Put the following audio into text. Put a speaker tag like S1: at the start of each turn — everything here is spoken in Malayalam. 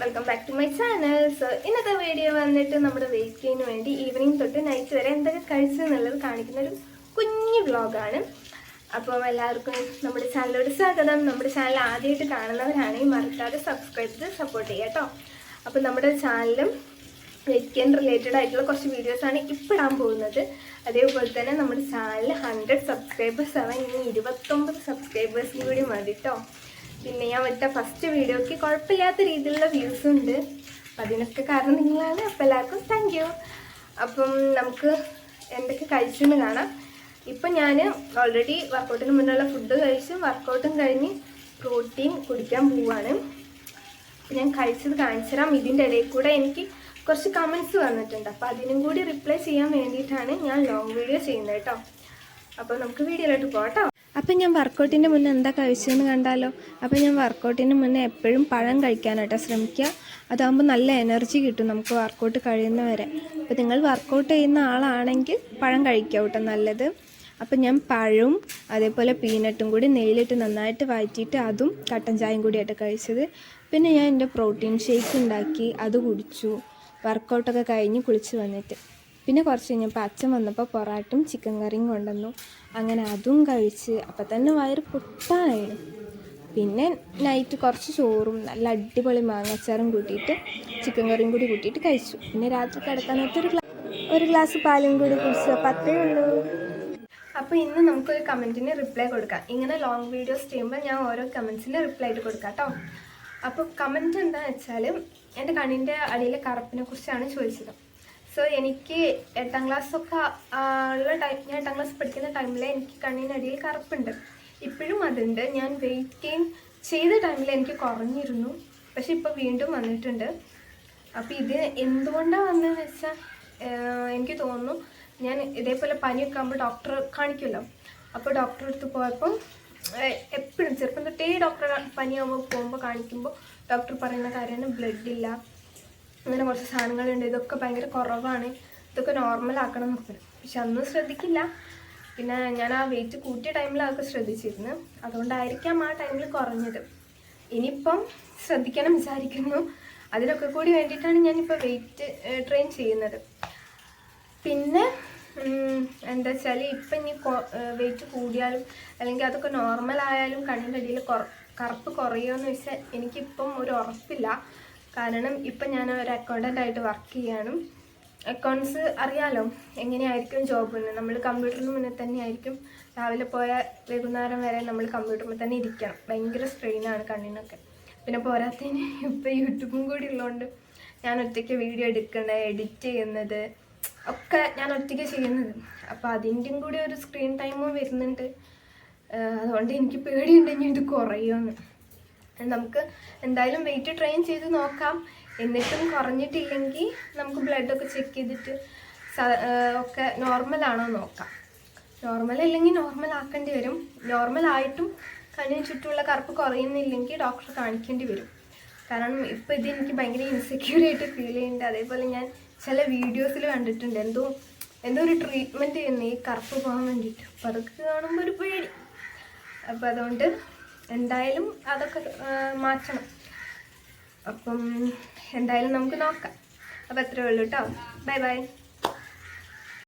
S1: Welcome back to my channel so ഇന്നത്തെ വീഡിയോ വന്നിട്ട് നമ്മുടെ വെയിറ്റ് ഗെയിന് വേണ്ടി ഈവനിങ് തൊട്ട് നൈറ്റ് വരെ എന്തൊക്കെ കഴിച്ചു എന്നുള്ളത് കാണിക്കുന്ന ഒരു കുഞ്ഞു വ്ളോഗാണ് അപ്പോൾ എല്ലാവർക്കും നമ്മുടെ ചാനലോട് സ്വാഗതം. നമ്മുടെ ചാനൽ ആദ്യമായിട്ട് കാണുന്നവരാണെങ്കിൽ മറക്കാതെ സബ്സ്ക്രൈബ് ചെയ്ത് സപ്പോർട്ട് ചെയ്യുക കേട്ടോ അപ്പോൾ നമ്മുടെ ചാനലും വെയിറ്റ് ഗെയിൻ റിലേറ്റഡ് ആയിട്ടുള്ള കുറച്ച് വീഡിയോസാണ് ഇപ്പോൾ ഇടാൻ പോകുന്നത്. അതേപോലെ തന്നെ നമ്മുടെ ചാനൽ ഹൺഡ്രഡ് സബ്സ്ക്രൈബേഴ്സ് ആവാൻ ഇനി ഇരുപത്തൊമ്പത് സബ്സ്ക്രൈബേഴ്സിനും കൂടി മതി കേട്ടോ പിന്നെ ഞാൻ വിട്ട ഫസ്റ്റ് വീഡിയോയ്ക്ക് കുഴപ്പമില്ലാത്ത രീതിയിലുള്ള വ്യൂസ് ഉണ്ട്. അപ്പം അതിനൊക്കെ കാരണം നിങ്ങളാണ്. അപ്പം എല്ലാവർക്കും താങ്ക് യു അപ്പം നമുക്ക് എന്തൊക്കെ കഴിച്ചെന്ന് കാണാം. ഇപ്പം ഞാൻ ഓൾറെഡി വർക്കൗട്ടിന് മുന്നുള്ള ഫുഡ് കഴിച്ചു. വർക്കൗട്ടും കഴിഞ്ഞ് പ്രോട്ടീൻ കുടിക്കാൻ പോവാണ്. ഞാൻ കഴിച്ചത് കാണിച്ചു തരാം. ഇതിന്റെ ഇടയിൽ കൂടെ എനിക്ക് കുറച്ച് കമൻസ് വന്നിട്ടുണ്ട്. അപ്പോൾ അതിനും കൂടി റിപ്ലൈ ചെയ്യാൻ വേണ്ടിയിട്ടാണ് ഞാൻ ലോങ് വീഡിയോ ചെയ്യുന്നത് കേട്ടോ. അപ്പോൾ നമുക്ക് വീഡിയോയിലോട്ട് പോകാം അപ്പം ഞാൻ വർക്കൗട്ടിന്റെ മുന്നേ എന്താ കഴിച്ചതെന്ന് കണ്ടാലോ? അപ്പം ഞാൻ വർക്കൗട്ടിന് മുന്നേ എപ്പോഴും പഴം കഴിക്കാനായിട്ടോ ശ്രമിക്കുക. അതാകുമ്പോൾ നല്ല എനർജി കിട്ടും നമുക്ക് വർക്കൗട്ട് കഴിയുന്നവരെ. അപ്പോൾ നിങ്ങൾ വർക്കൗട്ട് ചെയ്യുന്ന ആളാണെങ്കിൽ പഴം കഴിക്കുക കേട്ടോ നല്ലത്. അപ്പം ഞാൻ പഴവും അതേപോലെ പീനട്ടും കൂടി നെയ്യിലിട്ട് നന്നായിട്ട് വഴറ്റിയിട്ട് അതും കട്ടൻ ചായയും കൂടിയായിട്ട് കഴിച്ചത്. പിന്നെ ഞാൻ എന്റെ പ്രോട്ടീൻ ഷേക്ക് ഉണ്ടാക്കി അത് കുടിച്ചു. വർക്കൗട്ടൊക്കെ കഴിഞ്ഞ് കുളിച്ച് വന്നിട്ട്. പിന്നെ കുറച്ച് കഴിഞ്ഞപ്പോൾ അച്ഛൻ വന്നപ്പോൾ പൊറാട്ടും ചിക്കൻ കറിയും കൊണ്ടുവന്നു. അങ്ങനെ അതും കഴിച്ച് അപ്പം തന്നെ വയറ് പൊട്ടാനായിരുന്നു പിന്നെ നൈറ്റ് കുറച്ച് ചോറും നല്ല അടിപൊളി മാങ്ങാച്ചാറും കൂട്ടിയിട്ട് ചിക്കൻ കറിയും കൂടി കൂട്ടിയിട്ട് കഴിച്ചു. പിന്നെ രാത്രി കിടക്കാൻ ഒരു ഒരു ഗ്ലാസ് പാലും കൂടി കുടിച്ചു. അത്രേ ഉള്ളൂ. അപ്പോൾ ഇന്ന് നമുക്കൊരു കമന്റിന് റിപ്ലൈ കൊടുക്കാം. ഇങ്ങനെ ലോങ് വീഡിയോസ് ചെയ്യുമ്പോൾ ഞാൻ ഓരോ കമൻസിന് റിപ്ലൈ ആയിട്ട് കൊടുക്കാം കേട്ടോ അപ്പോൾ കമന്റ് എന്താണെന്ന് വെച്ചാൽ എന്റെ കണ്ണിന്റെ അടിയിലെ കറുപ്പിനെ കുറിച്ചാണ് ചോദിച്ചത്. സോ എനിക്ക് എട്ടാം ക്ലാസ്സൊക്കെ ഉള്ള ടൈം ഞാൻ എട്ടാം ക്ലാസ് പഠിക്കുന്ന ടൈമിൽ എനിക്ക് കണ്ണിനടിയിൽ കറുപ്പുണ്ട്. ഇപ്പോഴും അതുണ്ട്. ഞാൻ വെയിറ്റ് ഗെയിൻ ചെയ്ത ടൈമിൽ എനിക്ക് കുറഞ്ഞിരുന്നു. പക്ഷെ ഇപ്പോൾ വീണ്ടും വന്നിട്ടുണ്ട്. അപ്പോൾ ഇത് എന്തുകൊണ്ടാണ് വന്നതെന്ന് വെച്ചാൽ എനിക്ക് തോന്നുന്നു ഞാൻ ഇതേപോലെ പനിയൊക്കെ ആകുമ്പോൾ ഡോക്ടർ കാണിക്കുമല്ലോ. അപ്പോൾ ഡോക്ടറെ അടുത്ത് പോയപ്പം എപ്പോഴും ചെറുപ്പം തൊട്ടേ ഡോക്ടറെ പനിയാകുമ്പോൾ പോകുമ്പോൾ കാണിക്കുമ്പോൾ ഡോക്ടർ പറയുന്ന കാര്യമാണ് ബ്ലഡ് ഇല്ല. അങ്ങനെ കുറച്ച് സാധനങ്ങളുണ്ട്. ഇതൊക്കെ ഭയങ്കര കുറവാണ്. ഇതൊക്കെ നോർമൽ ആക്കണം എന്ന് പറയും പക്ഷെ അന്നും ശ്രദ്ധിക്കില്ല. പിന്നെ ഞാൻ ആ വെയിറ്റ് കൂട്ടിയ ടൈമിൽ അതൊക്കെ ശ്രദ്ധിച്ചിരുന്നു. അതുകൊണ്ടായിരിക്കാം ആ ടൈമിൽ കുറഞ്ഞത്. ഇനിയിപ്പം ശ്രദ്ധിക്കണം വിചാരിക്കുന്നു. അതിലൊക്കെ കൂടി വേണ്ടിയിട്ടാണ് ഞാനിപ്പോൾ വെയിറ്റ് ട്രെയിൻ ചെയ്യുന്നത്. പിന്നെ എന്താ വെച്ചാൽ ഇപ്പം ഇനി വെയിറ്റ് കൂടിയാലും അല്ലെങ്കിൽ അതൊക്കെ നോർമൽ ആയാലും കണ്ണിന്റെ അടിയിൽ കറുപ്പ് കുറയുമെന്ന് വെച്ചാൽ എനിക്കിപ്പം ഒരു ഉറപ്പില്ല. കാരണം ഇപ്പം ഞാൻ ഒരു അക്കൗണ്ടന്റ് ആയിട്ട് വർക്ക് ചെയ്യാണ്. അക്കൗണ്ട്സ് അറിയാലോ എങ്ങനെയായിരിക്കും ജോബ് എന്ന്. നമ്മൾ കമ്പ്യൂട്ടറിന് മുന്നേ തന്നെ ആയിരിക്കും. രാവിലെ പോയ വൈകുന്നേരം വരെ നമ്മൾ കമ്പ്യൂട്ടറിൽ തന്നെ ഇരിക്കണം. ഭയങ്കര സ്ട്രെയിനാണ് കണ്ണിനൊക്കെ. പിന്നെ പോരാത്തതിന് ഇപ്പം യൂട്യൂബും കൂടി ഉള്ളതുകൊണ്ട് ഞാൻ ഒറ്റയ്ക്ക് വീഡിയോ എടുക്കുന്നത് എഡിറ്റ് ചെയ്യുന്നത് ഒക്കെ ഞാൻ ഒറ്റയ്ക്ക് ചെയ്യുന്നത്. അപ്പോൾ അതിന്റെയും കൂടി ഒരു സ്ക്രീൻ ടൈമും വരുന്നുണ്ട്. അതുകൊണ്ട് എനിക്ക് പേടിയുണ്ടെങ്കിൽ ഇത് കുറയുമെന്ന്. നമുക്ക് എന്തായാലും വെയിറ്റ് ട്രെയിൻ ചെയ്ത് നോക്കാം. എന്നിട്ടും കുറഞ്ഞിട്ടില്ലെങ്കിൽ നമുക്ക് ബ്ലഡൊക്കെ ചെക്ക് ചെയ്തിട്ട് ഒക്കെ നോർമലാണോ നോക്കാം. നോർമൽ ഇല്ലെങ്കിൽ നോർമൽ ആക്കേണ്ടി വരും. നോർമൽ ആയിട്ടും കണ്ണിന് ചുറ്റുമുള്ള കറുപ്പ് കുറയുന്നില്ലെങ്കിൽ ഡോക്ടറെ കാണിക്കേണ്ടി വരും. കാരണം ഇപ്പോൾ ഇത് എനിക്ക് ഭയങ്കര ഇൻസെക്യൂർ ആയിട്ട് ഫീൽ ചെയ്യുന്നുണ്ട്. അതേപോലെ ഞാൻ ചില വീഡിയോസിൽ കണ്ടിട്ടുണ്ട്. എന്തോ എന്തോ ഒരു ട്രീറ്റ്മെന്റ് ചെയ്യുന്നു ഈ കറുപ്പ് പോകാൻ വേണ്ടിയിട്ട്. അപ്പോൾ അതൊക്കെ കാണുമ്പോൾ ഒരു പേടി. അപ്പോൾ അതുകൊണ്ട് എന്തായാലും അതൊക്കെ മാറ്റണം. അപ്പം എന്തായാലും നമുക്ക് നോക്കാം. അപ്പോൾ അത്രേ ഉള്ളൂ കേട്ടോ ബൈ ബൈ.